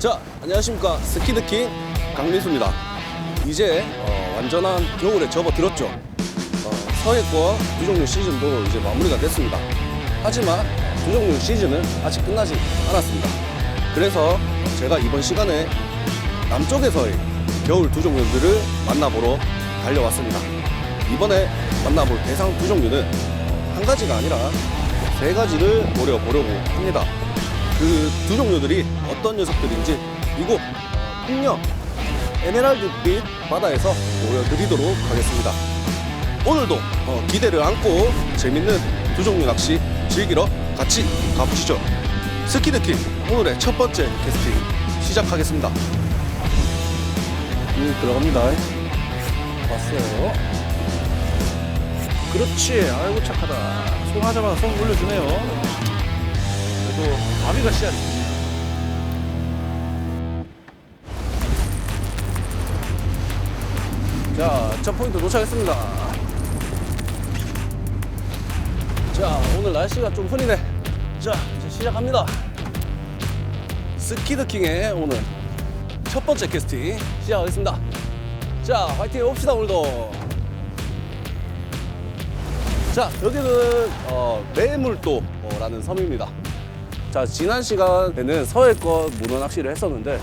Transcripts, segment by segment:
자, 안녕하십니까. 스키드킹 강민수입니다. 이제 어, 완전한 겨울에 접어들었죠. 어, 서해권 두 종류 시즌도 이제 마무리가 됐습니다. 하지만 두 종류 시즌은 아직 끝나지 않았습니다. 그래서 제가 이번 시간에 남쪽에서의 겨울 두 종류들을 만나보러 달려왔습니다. 이번에 만나볼 대상 두 종류는 한 가지가 아니라 세 가지를 노려보려고 합니다. 그 두 종류들이 어떤 녀석들인지 이곳 풍령 에메랄드빛 바다에서 보여드리도록 하겠습니다. 오늘도 어, 기대를 안고 재밌는 두 종류 낚시 즐기러 같이 가보시죠. 스키드킹 오늘의 첫 번째 캐스팅 시작하겠습니다. 음, 들어갑니다. 왔어요. 그렇지. 아이고 착하다. 손 하자마자 손 올려주네요. 그래도 아미가 씨앗. 자, 첫 포인트 도착했습니다. 자, 오늘 날씨가 좀 흐리네. 자, 이제 시작합니다. 스키드킹의 오늘 첫 번째 캐스팅 시작하겠습니다. 자, 화이팅 해봅시다, 오늘도. 자, 여기는 어, 매물도라는 섬입니다. 자, 지난 시간에는 서해권 문어 낚시를 했었는데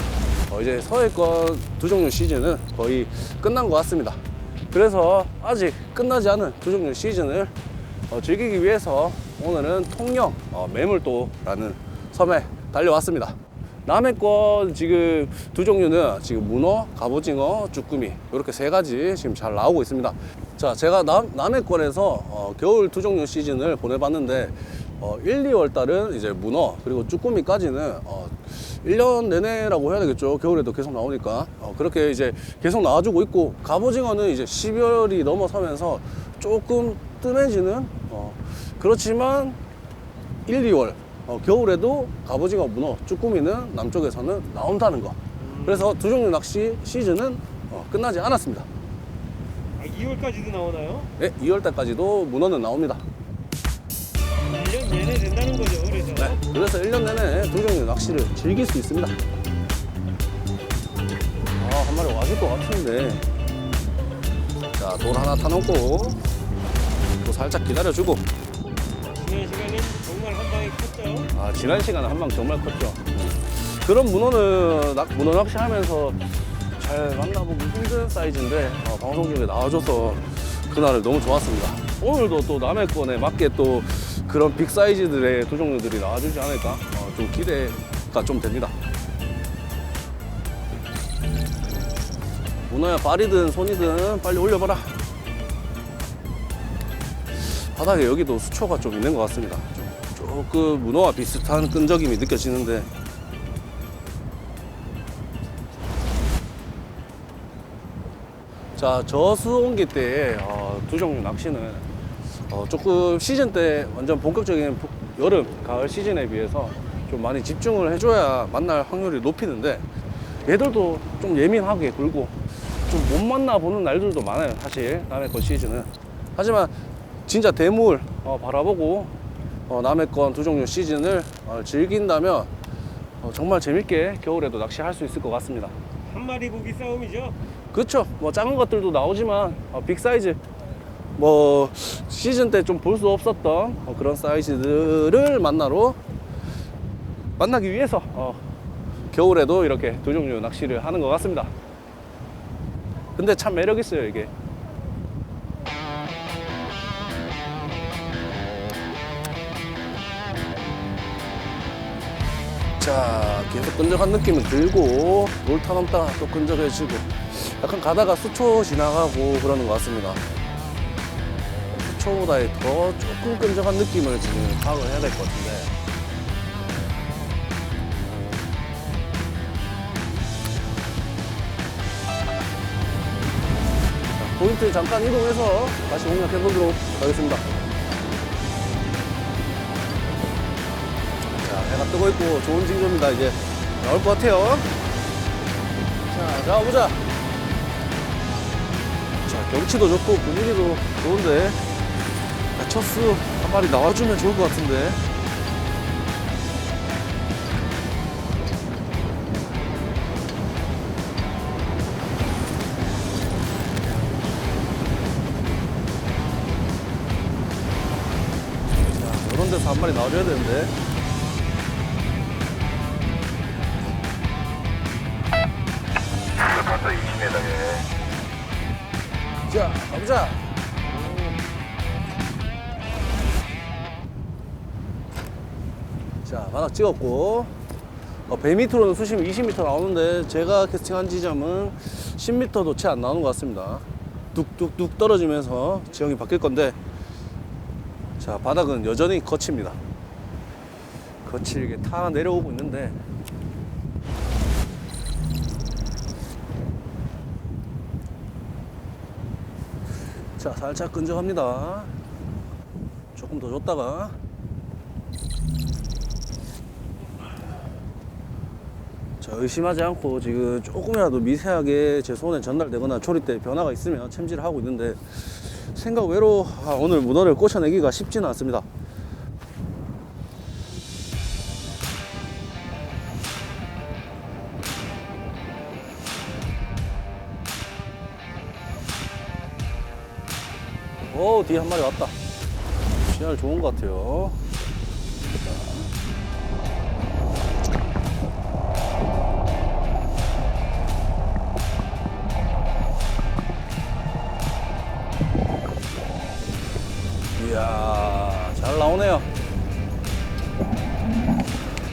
어, 이제 서해권 두 종류 시즌은 거의 끝난 것 같습니다. 그래서 아직 끝나지 않은 두 종류 시즌을 어, 즐기기 위해서 오늘은 통영 어, 매물도라는 섬에 달려왔습니다. 남해권 지금 두 종류는 지금 문어, 갑오징어, 쭈꾸미 이렇게 세 가지 지금 잘 나오고 있습니다. 자, 제가 남, 남해권에서 어, 겨울 두 종류 시즌을 보내봤는데 어, 1, 2월 달은 이제 문어 그리고 쭈꾸미까지는 어, 1년 내내라고 해야 되겠죠. 겨울에도 계속 나오니까 어, 그렇게 이제 계속 나와주고 있고 갑오징어는 이제 12월이 넘어서면서 조금 뜸해지는 어, 그렇지만 1, 2월 어, 겨울에도 갑오징어, 문어, 쭈꾸미는 남쪽에서는 나온다는 거. 그래서 두 종류 낚시 시즌은 어, 끝나지 않았습니다. 아, 2월까지도 나오나요? 네, 2월 달까지도 문어는 나옵니다. 1년 내내 된다는 거죠, 그래서. 네, 그래서 1년 내내 두 종류 낚시를 즐길 수 있습니다. 아, 한 마리 와줄 것 같은데. 자, 돌 하나 타놓고 또 살짝 기다려주고. 지난 시간엔 정말 한 방에 컸죠. 아, 지난 시간에 한 방 정말 컸죠. 그런 문어는 낚, 문어 낚시하면서 잘 만나보기 힘든 사이즈인데 어, 방송 중에 나와줘서 그날을 너무 좋았습니다. 오늘도 또 남해권에 맞게 또 그런 빅 사이즈들의 두 종류들이 나와주지 않을까 어, 좀 기대가 좀 됩니다. 문어야 발이든 손이든 빨리 올려봐라. 바닥에 여기도 수초가 좀 있는 것 같습니다. 좀 조금 문어와 비슷한 끈적임이 느껴지는데 자 저수온기 때의 어, 두 종류 낚시는 어, 조금 시즌 때 완전 본격적인 보- 여름 가을 시즌에 비해서 좀 많이 집중을 해줘야 만날 확률이 높이는데 얘들도 좀 예민하게 굴고 좀 못 만나 보는 날들도 많아요 사실 남의 건 시즌은 하지만 진짜 대물 어, 바라보고 어, 남의 건 두 종류 시즌을 어, 즐긴다면 어, 정말 재밌게 겨울에도 낚시할 수 있을 것 같습니다. 한 마리 보기 싸움이죠. 그렇죠. 뭐 작은 것들도 나오지만 어, 빅 사이즈 뭐 시즌 때 좀 볼 수 없었던 어, 그런 사이즈들을 만나러 만나기 위해서 어, 겨울에도 이렇게 두 종류 낚시를 하는 것 같습니다. 근데 참 매력 있어요 이게. 자, 계속 끈적한 느낌은 들고 롤 타넘다가 또 끈적해지고 약간 가다가 수초 지나가고 그러는 것 같습니다. 수초보다 더 조금 끈적한 느낌을 지금 파악을 해야 될 것 같은데. 자, 포인트 잠깐 이동해서 다시 공략해 보도록 하겠습니다. 자, 해가 뜨고 있고 좋은 징조입니다. 이제 나올 것 같아요. 자, 나와보자. 자, 경치도 좋고 분위기도 좋은데 셔츠 한 마리 나와주면 좋을 것 같은데. 자, 이런 데서 한 마리 나와줘야 되는데. 자 가보자. 자, 바닥 찍었고. 어, 배 밑으로는 수심 20m 나오는데 제가 캐스팅한 지점은 10m도 채 안 나오는 것 같습니다. 뚝뚝뚝 떨어지면서 지형이 바뀔 건데 자, 바닥은 여전히 거칩니다. 거칠게 타 내려오고 있는데 자, 살짝 끈적합니다. 조금 더 줬다가. 자, 의심하지 않고 지금 조금이라도 미세하게 제 손에 전달되거나 조리 때 변화가 있으면 챔질을 하고 있는데 생각 외로 아, 오늘 문어를 꽂아내기가 쉽지는 않습니다. 오, 뒤에 한 마리 왔다. 시야를 좋은 것 같아요. 이야, 잘 나오네요.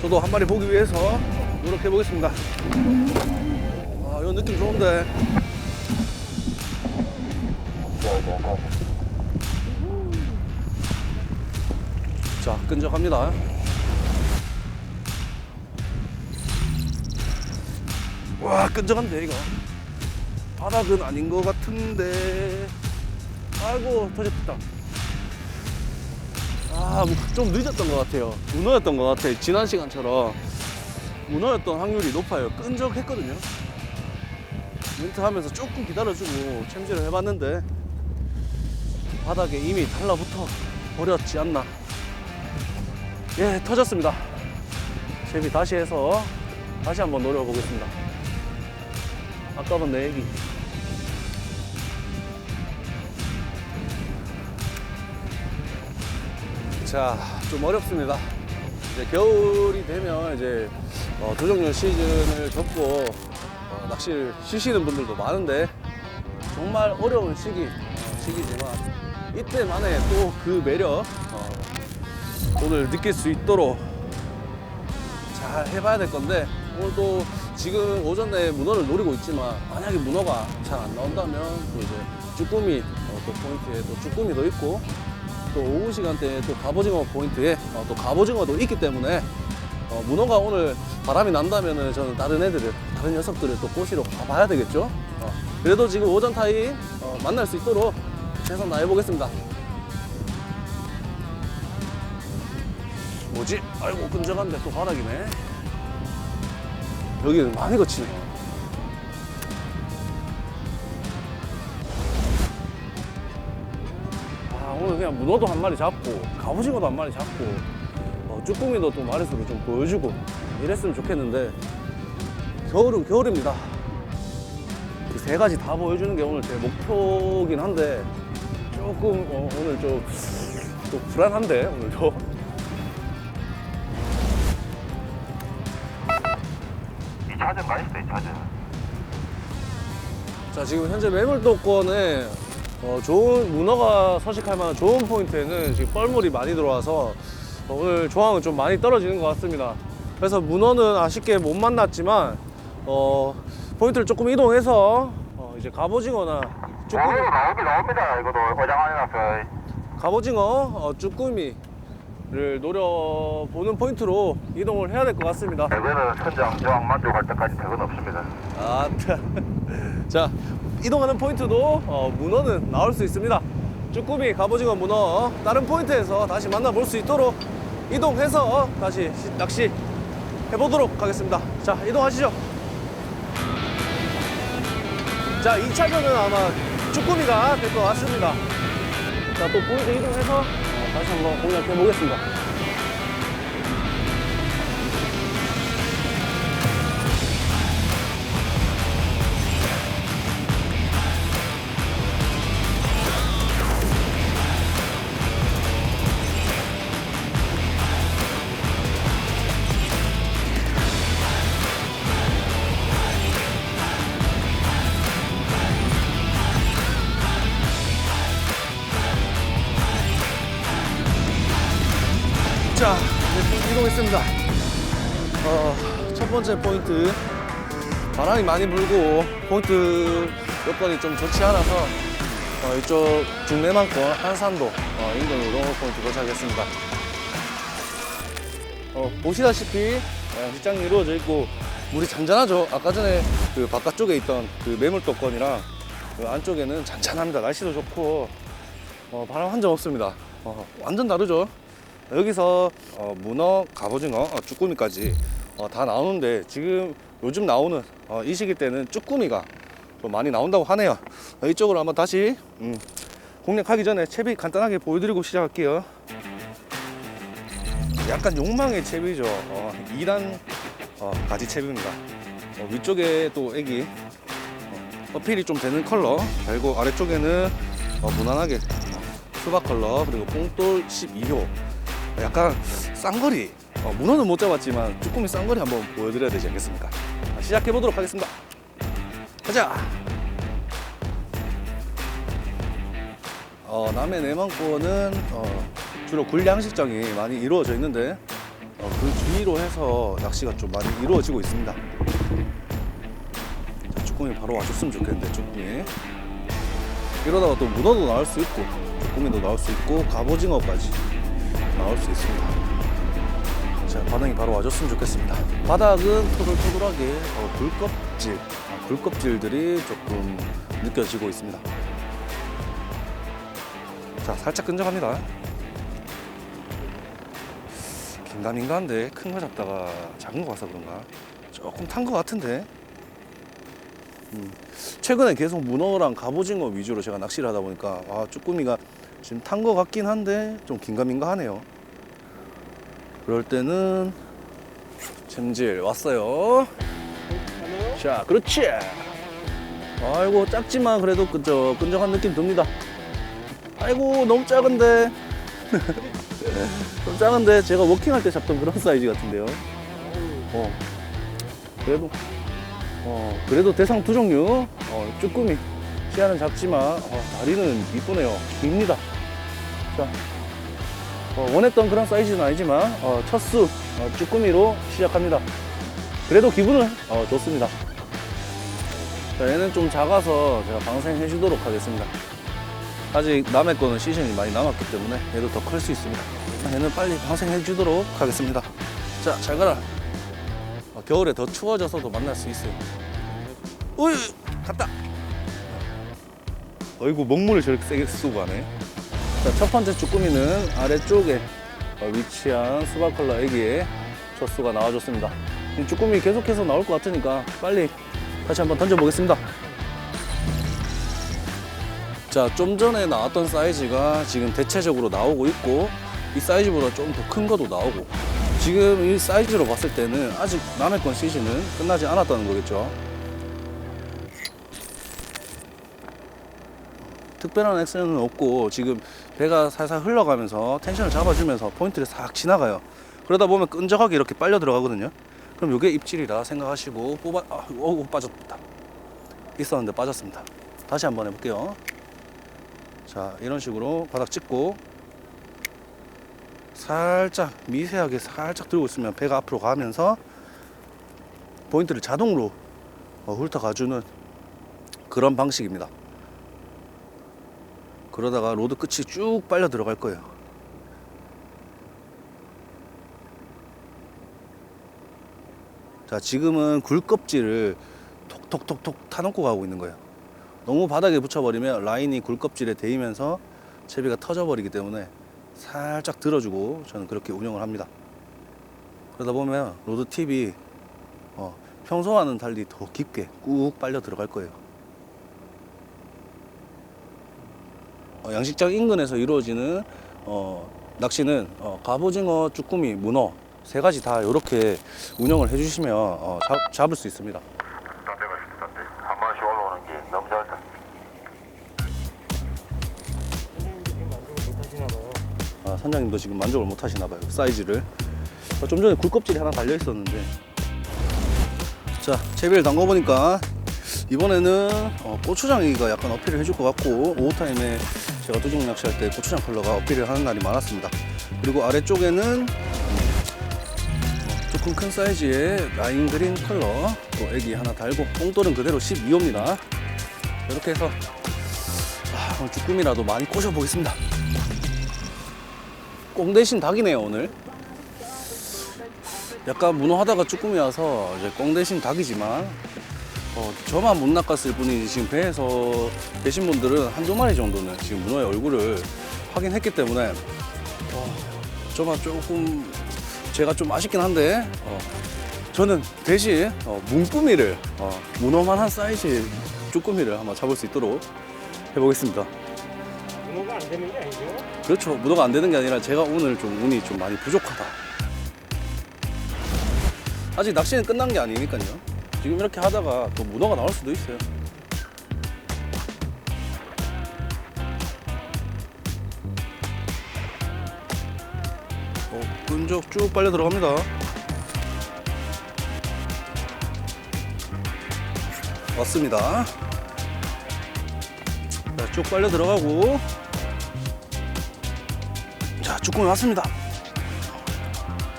저도 한 마리 보기 위해서 노력해 보겠습니다. 아, 이거 느낌 좋은데. 자, 끈적합니다. 와, 끈적한데, 이거. 바닥은 아닌 것 같은데. 아이고, 터졌다. 아, 뭐좀 늦었던 것 같아요. 문어였던 것 같아요. 지난 시간처럼. 문어였던 확률이 높아요. 끈적했거든요. 멘트 하면서 조금 기다려주고 챔질을 해봤는데, 바닥에 이미 달라붙어 버렸지 않나. 예, 터졌습니다. 제비 다시 해서 다시 한번 노려보겠습니다. 아까운 내 얘기. 자, 좀 어렵습니다. 이제 겨울이 되면 이제 어, 두 종류 시즌을 접고 어, 낚시를 쉬시는 분들도 많은데 정말 어려운 시기, 어, 시기지만 이때만의 또 그 매력 어, 오늘 느낄 수 있도록 잘 해봐야 될 건데 오늘도 지금 오전에 문어를 노리고 있지만 만약에 문어가 잘 안 나온다면 또 이제 쭈꾸미 어, 또 포인트에 또 쭈꾸미도 있고 또 오후 시간대에 또 갑오징어 포인트에 어, 또 갑오징어도 있기 때문에 어, 문어가 오늘 바람이 난다면은 저는 다른 애들을 다른 녀석들을 또 꼬시러 가봐야 되겠죠. 어, 그래도 지금 오전 타임 어, 만날 수 있도록 최선 다해 보겠습니다. 뭐지? 아이고 끈적한데 또 바닥이네. 여기는 많이 거치네요. 그냥 문어도 한 마리 잡고 갑오징어도 한 마리 잡고 어, 쭈꾸미도 또 마리수를 좀 보여주고 이랬으면 좋겠는데 겨울은 겨울입니다. 이 세 가지 다 보여주는 게 오늘 제 목표긴 한데 조금 어, 오늘 좀, 좀 불안한데 오늘도 이 차전 맛있어 이 차전 자 지금 현재 매물도권에 어, 좋은 문어가 서식할 만한 좋은 포인트에는 지금 뻘물이 많이 들어와서 어, 오늘 조항은 좀 많이 떨어지는 것 같습니다. 그래서 문어는 아쉽게 못 만났지만 어, 포인트를 조금 이동해서 어, 이제 갑오징어나 쭈꾸미, 나오긴 나옵니다. 이거도 화장 안 해놨어 갑오징어, 어, 쭈꾸미를 노려보는 포인트로 이동을 해야 될 것 같습니다. 대구는 천장 저항 만족할 때까지 대구는 없습니다. 아, 자 이동하는 포인트도 어, 문어는 나올 수 있습니다. 쭈꾸미, 갑오징어, 문어 다른 포인트에서 다시 만나볼 수 있도록 이동해서 다시 시- 낚시 해보도록 하겠습니다. 자 이동하시죠. 자 2차전은 아마 쭈꾸미가 될 것 같습니다. 자 또 포인트 이동해서 어, 다시 한번 공략해 보겠습니다. 이동했습니다. 어, 첫 번째 포인트. 바람이 많이 불고 포인트 여건이 좀 좋지 않아서 어, 이쪽 중내만권 한산도 어, 인근으로 포인트 도착했습니다. 어, 보시다시피 어, 직장이 이루어져 있고 물이 잔잔하죠. 아까 전에 그 바깥쪽에 있던 그 매물도권이랑 그 안쪽에는 잔잔합니다. 날씨도 좋고 어, 바람 한 점 없습니다. 어, 완전 다르죠. 여기서 어, 문어, 갑오징어, 어, 쭈꾸미까지 어, 다 나오는데 지금 요즘 나오는 어, 이 시기 때는 쭈꾸미가 좀 많이 나온다고 하네요. 어, 이쪽으로 한번 다시 음, 공략하기 전에 채비 간단하게 보여드리고 시작할게요. 약간 욕망의 채비죠. 어, 2단 어, 가지 채비입니다. 어, 위쪽에 또 애기 어, 어필이 좀 되는 컬러 그리고 아래쪽에는 어, 무난하게 어, 수박 컬러 그리고 뽕돌 12호 약간 쌍거리 어, 문어는 못 잡았지만 쭈꾸미 쌍거리 한번 보여드려야 되지 않겠습니까? 자, 시작해 보도록 하겠습니다. 가자. 어, 남해 내만권은 어, 주로 굴양식장이 많이 이루어져 있는데 어, 그 주위로 해서 낚시가 좀 많이 이루어지고 있습니다. 자, 쭈꾸미 바로 와줬으면 좋겠는데 쭈꾸미. 이러다가 또 문어도 나올 수 있고 쭈꾸미도 나올 수 있고 갑오징어까지 나올 수 있습니다. 자, 반응이 바로 와줬으면 좋겠습니다. 바닥은 토돌토돌하게 어, 굴껍질, 어, 굴껍질들이 조금 느껴지고 있습니다. 자, 살짝 끈적합니다. 긴가민가한데 큰 거 잡다가 작은 거 가서 그런가? 조금 탄 거 같은데. 음, 최근에 계속 문어랑 갑오징어 위주로 제가 낚시를 하다 보니까 아, 쭈꾸미가 지금 탄거 같긴 한데 좀 긴가민가 하네요. 그럴 때는 잼질 왔어요. 자, 그렇지. 아이고 작지만 그래도 끈적 끈적한 느낌 듭니다. 아이고 너무 작은데. 좀 작은데 제가 워킹할 때 잡던 그런 사이즈 같은데요. 어. 그래도 어 그래도 대상 두 종류. 어 쭈꾸미 시야는 작지만 어, 다리는 이쁘네요. 깁니다. 자. 어, 원했던 그런 사이즈는 아니지만 어, 첫수 어, 쭈꾸미로 시작합니다. 그래도 기분은 어, 좋습니다. 자, 얘는 좀 작아서 제가 방생해 주도록 하겠습니다. 아직 남의 거는 시즌이 많이 남았기 때문에 얘도 더 클 수 있습니다. 얘는 빨리 방생해 주도록 하겠습니다. 자, 잘 가라. 어, 겨울에 더 추워져서도 만날 수 있어요. 우이 갔다. 어이구 먹물을 저렇게 세게 쏘고 가네. 자, 첫 번째 쭈꾸미는 아래쪽에 어, 위치한 수박 컬러 애기의 첫 수가 나와줬습니다. 이 쭈꾸미 계속해서 나올 것 같으니까 빨리 다시 한번 던져보겠습니다. 자, 좀 전에 나왔던 사이즈가 지금 대체적으로 나오고 있고 이 사이즈보다 좀 더 큰 것도 나오고 지금 이 사이즈로 봤을 때는 아직 남의 건 시즌은 끝나지 않았다는 거겠죠. 특별한 액션은 없고 지금 배가 살살 흘러가면서 텐션을 잡아주면서 포인트를 싹 지나가요. 그러다 보면 끈적하게 이렇게 빨려 들어가거든요. 그럼 이게 입질이라 생각하시고 뽑아 아, 오 빠졌다. 있었는데 빠졌습니다. 다시 한번 해볼게요. 자 이런 식으로 바닥 찍고 살짝 미세하게 살짝 들고 있으면 배가 앞으로 가면서 포인트를 자동으로 어, 훑어가주는 그런 방식입니다. 그러다가 로드 끝이 쭉 빨려 들어갈 거예요. 자, 지금은 굴껍질을 톡톡톡톡 타놓고 가고 있는 거예요. 너무 바닥에 붙여버리면 라인이 굴껍질에 대이면서 채비가 터져버리기 때문에 살짝 들어주고 저는 그렇게 운영을 합니다. 그러다 보면 로드 팁이 어, 평소와는 달리 더 깊게 꾹 빨려 들어갈 거예요. 양식장 인근에서 이루어지는 어, 낚시는 어, 갑오징어, 쭈꾸미, 문어 세 가지 다 이렇게 운영을 해주시면 어, 잡, 잡을 수 있습니다. 딴데 가실 올라오는 게 너무 봐요. 아, 선장님도 지금 만족을 못 하시나 봐요. 사이즈를. 어, 좀 전에 굴껍질이 하나 달려 있었는데. 자, 채비를 담궈 보니까 이번에는 어, 고추장이가 약간 어필을 해줄 것 같고 오후 타임에 제가 두종 낚시할 때 고추장 컬러가 어필을 하는 날이 많았습니다. 그리고 아래쪽에는 조금 큰 사이즈의 라인 그린 컬러 또 애기 하나 달고 뽕돌은 그대로 12호입니다. 이렇게 해서 아, 오늘 쭈꾸미라도 많이 꼬셔 보겠습니다. 꽁 대신 닭이네요 오늘. 약간 문어하다가 쭈꾸미 와서 이제 꽁 대신 닭이지만 어, 저만 못 낚았을 뿐이지 지금 배에서 계신 분들은 한두 마리 정도는 지금 문어의 얼굴을 확인했기 때문에 어, 저만 조금 제가 좀 아쉽긴 한데 어, 저는 대신 어, 문꾸미를 어, 문어만한 사이즈의 쭈꾸미를 한번 잡을 수 있도록 해보겠습니다. 문어가 안 되는 게 아니죠? 그렇죠. 문어가 안 되는 게 아니라 제가 오늘 좀 운이 좀 많이 부족하다. 아직 낚시는 끝난 게 아니니까요. 지금 이렇게 하다가 또 문어가 나올 수도 있어요. 어, 끈적 쭉 빨려 들어갑니다. 왔습니다. 자, 쭉 빨려 들어가고 자, 쭈꾸미 왔습니다.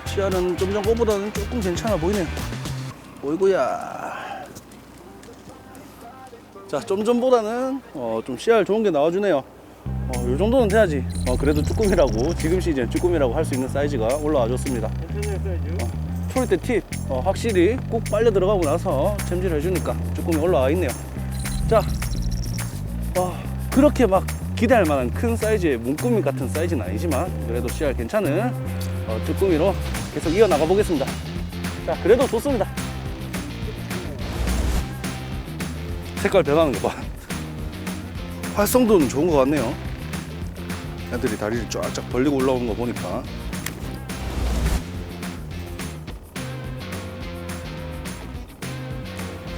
씨알은 좀 전거보다는 조금 괜찮아 보이네요. 오이구야. 자, 좀 전보다는 어, 좀 씨알 좋은 게 나와주네요. 어, 요 정도는 돼야지. 어, 그래도 쭈꾸미라고 지금 시즌 쭈꾸미라고 할 수 있는 사이즈가 올라와 줬습니다. 사이즈. 풀때 팁, 어, 확실히 꼭 빨려 들어가고 나서 챔질을 해주니까 쭈꾸미 올라와 있네요. 자, 어, 그렇게 막 기대할 만한 큰 사이즈의 문꾸미 같은 사이즈는 아니지만 그래도 씨알 괜찮은 어, 쭈꾸미로 계속 이어나가 보겠습니다. 자, 그래도 좋습니다. 색깔 변하는 거 봐. 활성도는 좋은 것 같네요. 애들이 다리를 쫙쫙 벌리고 올라오는 거 보니까.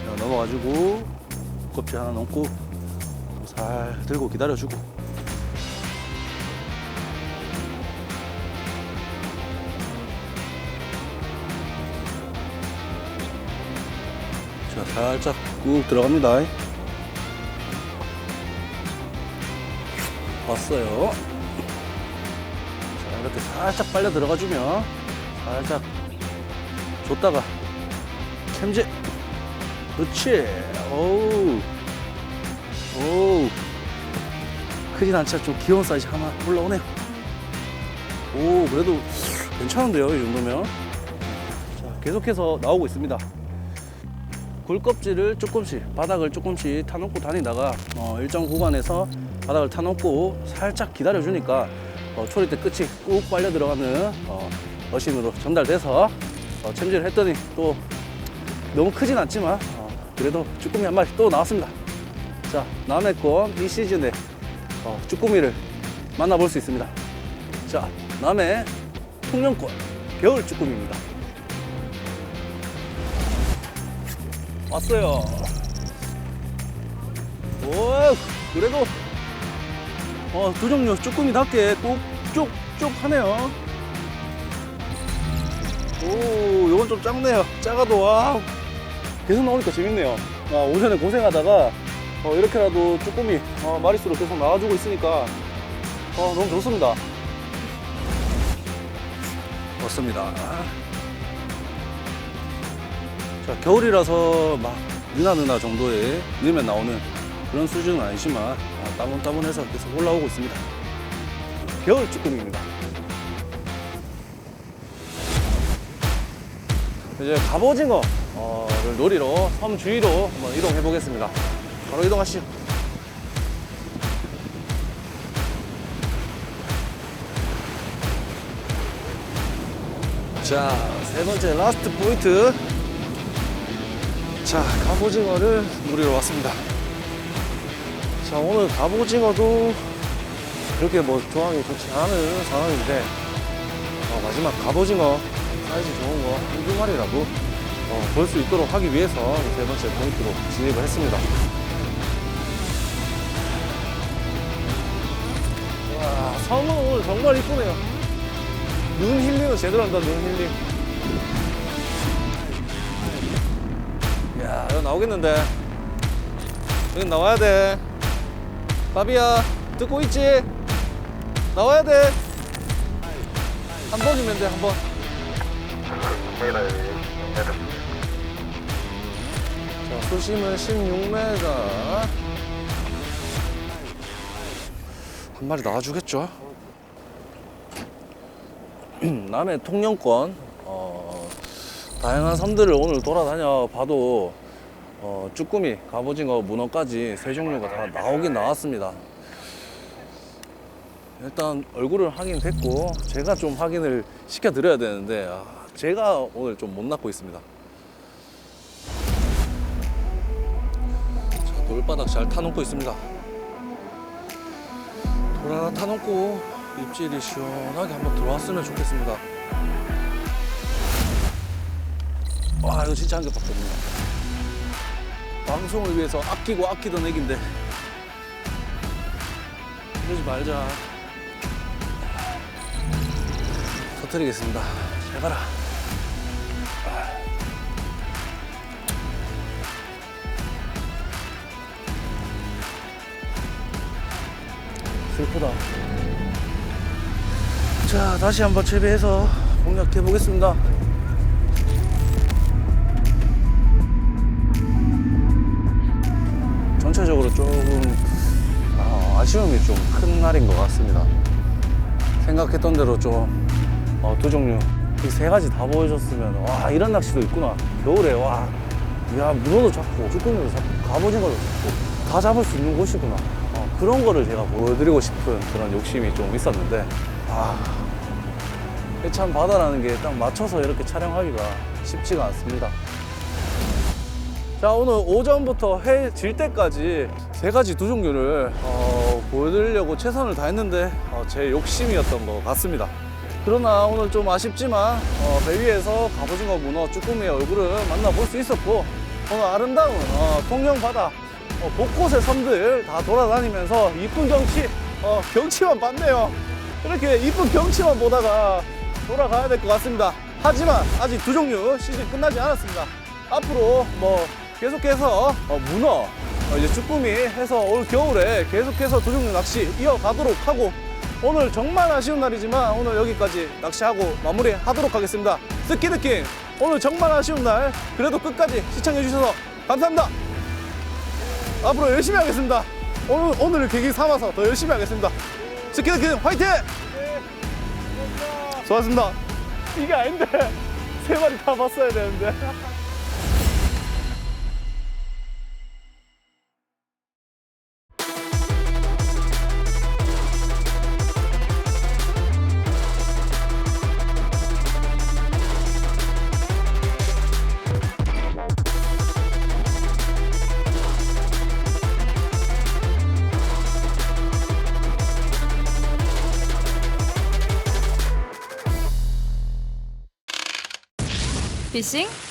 자, 넘어가지고 껍질 하나 넘고 살 들고 기다려주고 자 살짝 꾹 들어갑니다 왔어요 자 이렇게 살짝 빨려 들어가주면 살짝 줬다가 챔질 그렇지. 오우. 오우. 크진 않지만 좀 귀여운 사이즈 하나 올라오네요. 오, 그래도 괜찮은데요, 이 정도면. 자, 계속해서 나오고 있습니다. 굴껍질을 조금씩, 바닥을 조금씩 타놓고 다니다가 어, 일정 구간에서 바닥을 타놓고 살짝 기다려 주니까 어, 초리 때 끝이 꾹 빨려 들어가는 어, 어신으로 전달돼서 어, 챔질을 했더니 또 너무 크진 않지만 어, 그래도 쭈꾸미 한 마리 또 나왔습니다. 자, 남의 건이 시즌에 어, 쭈꾸미를 만나볼 수 있습니다. 자, 남의 통영권 겨울 쭈꾸미입니다. 왔어요. 오, 그래도 어, 두 종류 쭈꾸미답게 꼭쭉쭉 하네요. 오, 요건 좀 작네요. 작아도 와 계속 나오니까 재밌네요. 아, 오전에 고생하다가 어, 이렇게라도 쭈꾸미 어, 마리수로 계속 나와주고 있으니까 어, 너무 좋습니다. 좋습니다. 자, 겨울이라서 막 느나 느나 정도의 넣으면 나오는 그런 수준은 아니지만 아, 따분따분해서 계속 올라오고 있습니다. 겨울 쭈꾸미입니다. 이제 갑오징어를 놀이로 섬 주위로 한번 이동해 보겠습니다. 바로 이동하시죠. 자, 세 번째 라스트 포인트. 자, 갑오징어를 노리러 왔습니다. 자, 오늘 갑오징어도 그렇게 뭐 조항이 좋지 않은 상황인데, 어, 마지막 갑오징어 사이즈 좋은 거 한두 마리라도 어, 볼 수 있도록 하기 위해서 세 번째 포인트로 진입을 했습니다. 와, 섬은 오늘 정말 이쁘네요. 눈 힐링은 제대로 한다, 눈 힐링. 야, 이거 나오겠는데. 여기 나와야 돼. 바비야, 듣고 있지? 나와야 돼. 한 번이면 돼, 한 번. 16m, 16m. 자, 수심은 16m. 한 마리 나와주겠죠? 남해 통영권, 어, 다양한 섬들을 오늘 돌아다녀 봐도, 어, 쭈꾸미, 갑오징어, 문어까지 세 종류가 다 나오긴 나왔습니다. 일단 얼굴을 확인됐고, 제가 좀 확인을 시켜드려야 되는데, 아, 제가 오늘 좀못 낚고 있습니다. 자, 돌바닥 잘 타놓고 있습니다. 돌 하나 타놓고 입질이 시원하게 한번 들어왔으면 좋겠습니다. 와, 이거 진짜 한 개밖에 없네요. 방송을 위해서 아끼고 아끼던 액인데. 그러지 말자. 터뜨리겠습니다. 잘 가라. 슬프다. 자, 다시 한번 재배해서 공략해 보겠습니다. 조금 아, 아쉬움이 좀 큰 날인 것 같습니다. 생각했던 대로 좀두 종류 이 세 가지 다 보여줬으면 와 이런 낚시도 있구나 겨울에 와 야, 문어도 잡고, 쭈꾸미도 잡고, 갑오징어도 잡고, 다 잡을 수 있는 곳이구나. 어, 그런 거를 제가 보여드리고 싶은 그런 욕심이 좀 있었는데, 아, 이참 바다라는 게 딱 맞춰서 이렇게 촬영하기가 쉽지가 않습니다. 자, 오늘 오전부터 해 질 때까지 세 가지 두 종류를 어, 보여드리려고 최선을 다했는데, 어, 제 욕심이었던 것 같습니다. 그러나 오늘 좀 아쉽지만 어, 배 위에서 갑오징어 문어 쭈꾸미의 얼굴을 만나볼 수 있었고 오늘 아름다운 어, 통영 바다 어, 곳곳의 섬들 다 돌아다니면서 이쁜 경치 어, 경치만 봤네요. 이렇게 이쁜 경치만 보다가 돌아가야 될 것 같습니다. 하지만 아직 두 종류 시즌 끝나지 않았습니다. 앞으로 뭐 계속해서 어, 문어 어, 이제 쭈꾸미 해서 올 겨울에 계속해서 두 종류 낚시 이어가도록 하고 오늘 정말 아쉬운 날이지만 오늘 여기까지 낚시하고 마무리하도록 하겠습니다. 스키드킹 오늘 정말 아쉬운 날 그래도 끝까지 시청해 주셔서 감사합니다. 앞으로 열심히 하겠습니다. 오늘 오늘을 계기 삼아서 더 열심히 하겠습니다. 스키드킹 화이팅! 수고하셨습니다. 이게 아닌데 세 마리 다 봤어야 되는데. 行。